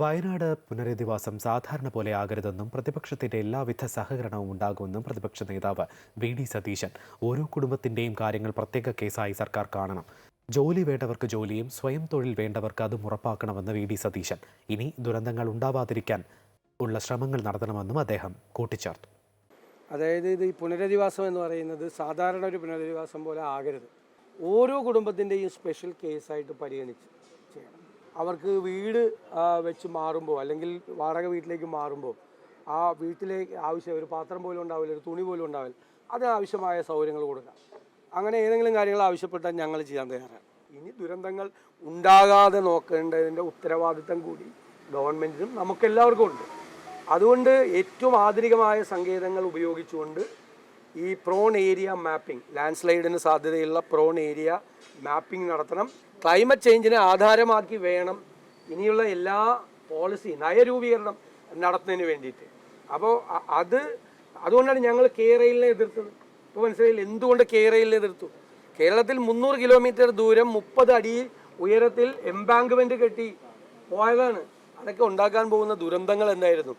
വയനാട് പുനരധിവാസം സാധാരണ പോലെ ആകരുതെന്നും പ്രതിപക്ഷത്തിന്റെ എല്ലാവിധ സഹകരണവും ഉണ്ടാകുമെന്നും പ്രതിപക്ഷ നേതാവ് വി ഡി സതീശൻ ഓരോ കുടുംബത്തിന്റെയും കാര്യങ്ങൾ പ്രത്യേക കേസായി സർക്കാർ കാണണം. ജോലി വേണ്ടവർക്ക് ജോലിയും സ്വയം തൊഴിൽ വേണ്ടവർക്ക് അതും ഉറപ്പാക്കണമെന്ന് വി ഡി സതീശൻ. ഇനി ദുരന്തങ്ങൾ ഉണ്ടാവാതിരിക്കാൻ ഉള്ള ശ്രമങ്ങൾ നടത്തണമെന്നും അദ്ദേഹം കൂട്ടിച്ചേർത്തു. അതായത് ഇത് ഈ പുനരധിവാസം എന്ന് പറയുന്നത് സാധാരണ ഒരു പുനരധിവാസം പോലെ ആകരുത്. ഓരോ കുടുംബത്തിന്റെയും സ്പെഷ്യൽ കേസായിട്ട് പരിഗണിച്ച് ചെയ്യണം. അവർക്ക് വീട് വെച്ച് മാറുമ്പോൾ അല്ലെങ്കിൽ വാടക വീട്ടിലേക്ക് മാറുമ്പോൾ ആ വീട്ടിലേക്ക് ആവശ്യം ഒരു പാത്രം പോലും ഉണ്ടാവില്ല ഒരു തുണി പോലും ഉണ്ടാവില്ല അതിന് ആവശ്യമായ സൗകര്യങ്ങൾ കൊടുക്കാം. അങ്ങനെ ഏതെങ്കിലും കാര്യങ്ങൾ ആവശ്യപ്പെട്ടാൽ ഞങ്ങൾ ചെയ്യാൻ തയ്യാറാണ്. ഇനി ദുരന്തങ്ങൾ ഉണ്ടാകാതെ നോക്കേണ്ടതിന്റെ ഉത്തരവാദിത്തം കൂടി ഗവൺമെന്റിനും നമുക്കെല്ലാവർക്കും ഉണ്ട്. അതുകൊണ്ട് ഏറ്റവും ആധുനികമായ സങ്കേതങ്ങൾ ഉപയോഗിച്ചുകൊണ്ട് ഈ പ്രോൺ ഏരിയ മാപ്പിംഗ് ലാൻഡ് സ്ലൈഡിന് സാധ്യതയുള്ള പ്രോൺ ഏരിയ മാപ്പിംഗ് നടത്തണം. ക്ലൈമറ്റ് ചേഞ്ചിനെ ആധാരമാക്കി വേണം ഇനിയുള്ള എല്ലാ പോളിസി നയരൂപീകരണം നടത്തുന്നതിന് വേണ്ടിയിട്ട്. അപ്പോൾ അത് അതുകൊണ്ടാണ് ഞങ്ങൾ കേരളിനെ എതിർത്തത്. ഇപ്പോൾ മനസ്സിലായില്ല? എന്തുകൊണ്ട് കേരളിനെ എതിർത്തു? കേരളത്തിൽ മുന്നൂറ് കിലോമീറ്റർ ദൂരം മുപ്പത് അടി ഉയരത്തിൽ എംബാങ്ക്മെന്റ് കെട്ടി പോയതാണ്. അതൊക്കെ ഉണ്ടാക്കാൻ പോകുന്ന ദുരന്തങ്ങൾ എന്തായിരുന്നു?